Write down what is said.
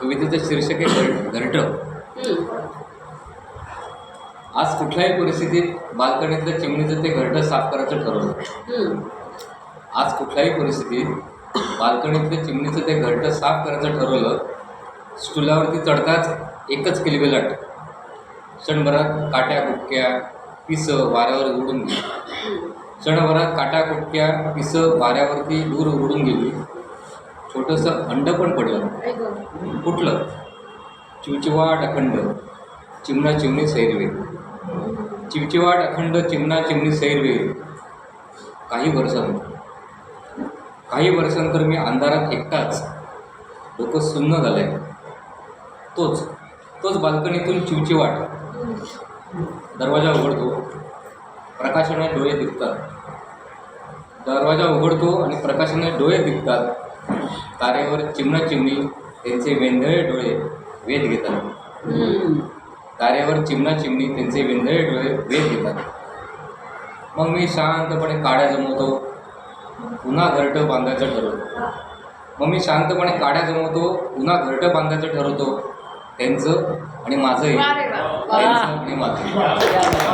कवितेचं शीर्षक आहे घरटं आज कुठल्याही परिस्थितीत बाल्कनीतलं चिमणीचं ते घरटं साफ करायचं ठरवलं. आज कुठल्याही परिस्थितीत बाल्कनीतलं चिमणीचं ते घरटं साफ करायचं ठरवलं स्टुलावरती चढताच एकच किलबिलाट क्षणभरात काट्या कुटक्या पिसं वाऱ्यावर उडून गेली. क्षणभरात काट्या कुटक्या पिसं वाऱ्यावरती दूर उडून गेली. छोटंसं अंड पण पडलं. फुटलं चिवचिवाट अखंड. चिमणा चिमणी सैरवे. चिवचिवाट अखंड चिमणा चिमणी सैरवे. काही वर्षांत काही वर्षांतर मी अंधारात एकटाच. डोकं सुन्न झालंय. तोच. तोच बाल्कनीतून चिवचिवाट. दरवाजा उघडतो. प्रकाशाने डोळे दिसतात दरवाजा उघडतो आणि प्रकाशाने डोळे दिसतात तारेवर चिमणा चिमणी त्यांचे वेंधळे डोळे वेध घेतात. हम्म. तारेवर चिमणा चिमणी त्यांचे वेंधळे डोळे वेध घेतात. मग मी शांतपणे काड्या जमवतो. पुन्हा घरटं बांधायचं ठरवतो. मग मी शांतपणे काड्या जमवतो पुन्हा घरटं बांधायचं ठरवतो. त्यांचं आणि. त्यांचं आणि माझं.